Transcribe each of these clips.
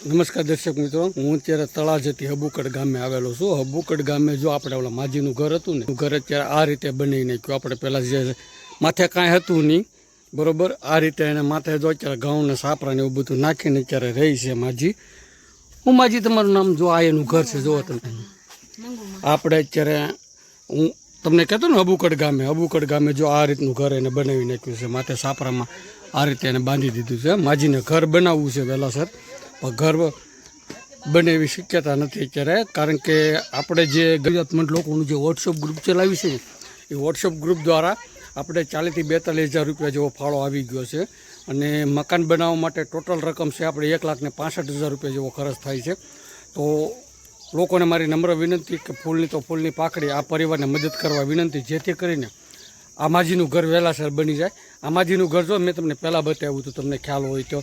નમસ્કાર દર્શક મિત્રો. હું અત્યારે તળાજથી હબુકડ ગામે આવેલો છું. હબુકડ ગામે જો આપણે ઓલા માજીનું ઘર હતું ને, ઘર અત્યારે આ રીતે બની નાખ્યું. આપણે પહેલાં જે માથે કાંઈ હતું નહીં, બરોબર? આ રીતે એને માથે જો અત્યારે ઘઉંને સાપરાને એવું બધું નાખીને અત્યારે રહી છે માજી. હું માજી તમારું નામ જો આ એનું ઘર છે, જુઓ તમે. આપણે અત્યારે હું તમને કહેતો ને અબુકડ ગામે અબુકડ ગામે જો આ રીતનું ઘર એને બનાવી નાખ્યું છે, માથે સાપરામાં આ રીતે એને બાંધી દીધું છે. માજીને ઘર બનાવવું છે વહેલાસર પણ ઘર બને એવી શક્યતા નથી અત્યારે, કારણ કે આપણે જે જરૂરિયાતમંદ લોકોનું જે વોટ્સઅપ ગ્રુપ ચલાવી છે, એ વોટ્સઅપ ગ્રુપ દ્વારા આપણે ચાલીસથી બેતાલીસ હજાર રૂપિયા જેવો ફાળો આવી ગયો છે. અને મકાન બનાવવા માટે ટોટલ રકમ છે આપણે એક લાખને પાસઠ હજાર રૂપિયા જેવો ખર્ચ થાય છે. તો લોકોને મારી નમ્ર વિનંતી કે ફૂલની તો ફૂલની પાકડી આ પરિવારને મદદ કરવા વિનંતી, જેથી કરીને આમાજીનું ઘર વહેલાસર બની જાય. આમાજીનું ઘર જો મેં તમને પહેલાં બતાવ્યું હતું, તમને ખ્યાલ હોય તો,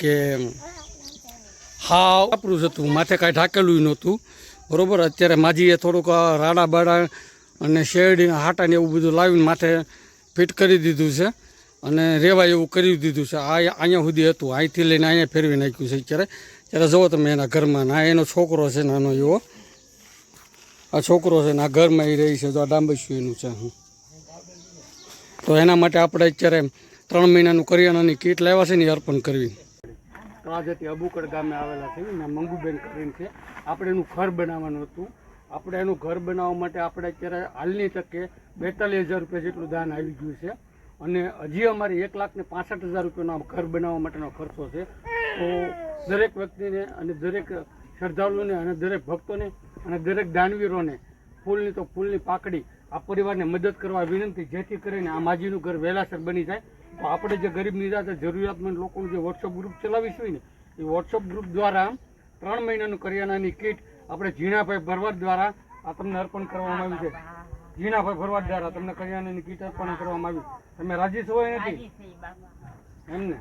કે હા વાપરું જ હતું. માથે કાંઈ ઢાકેલું નહોતું. બરોબર? અત્યારે માજીએ થોડુંક આ રાડા બાડા અને શેરડી, હાટા ને એવું બધું લાવીને માથે ફિટ કરી દીધું છે અને રેવાય એવું કરી દીધું છે. આ અહીંયા સુધી હતું. અહીંથી લઈને અહીંયા ફેરવી નાખ્યું છે અત્યારે. ત્યારે જુઓ તમે એના ઘરમાં. ના એનો છોકરો છે, નાનો એવો. આ છોકરો છે ને આ ઘરમાં એ રહી છે. તો આ ડાંબસ્યું એનું છે તો એના માટે આપણે અત્યારે ત્રણ મહિનાનું કરિયાણાની કીટ લાવ્યા છે ને અર્પણ કરવી. તળાજથી અબુકડ ગામે આવેલા છે ને મંગુબેન કરીને છે. આપણે એનું ઘર બનાવવાનું હતું. આપણે એનું ઘર બનાવવા માટે આપણે અત્યારે હાલની તકે બેતાલીસ હજાર રૂપિયા જેટલું દાન આવી ગયું છે. અને હજી અમારે એક લાખ ને પાસઠ હજાર રૂપિયાનો ઘર બનાવવા માટેનો ખર્ચો છે. તો દરેક વ્યક્તિને અને દરેક શ્રદ્ધાળુઓને અને દરેક ભક્તોને અને દરેક દાનવીરોને ફૂલની તો ફૂલની પાકડી આ પરિવારને મદદ કરવા વિનંતી, જેથી કરીને આ માજીનું ઘર વહેલાસર બની જાય. તો આપણે જે ગરીબ નિરાશ જરૂરિયાતમંદ લોકોનું જે વોટ્સઅપ ગ્રુપ ચલાવીશું ને એ વોટ્સઅપ ગ્રુપ દ્વારા ત્રણ મહિનાનું કરિયાણાની કીટ આપણે ઝીણાભાઈ ભરવાડ દ્વારા આ તમને અર્પણ કરવામાં આવ્યું છે. ઝીણાભાઈ ભરવાડ દ્વારા તમને કરિયાણાની કીટ અર્પણ કરવામાં આવી. તમે રાજી છો નથી? એમને?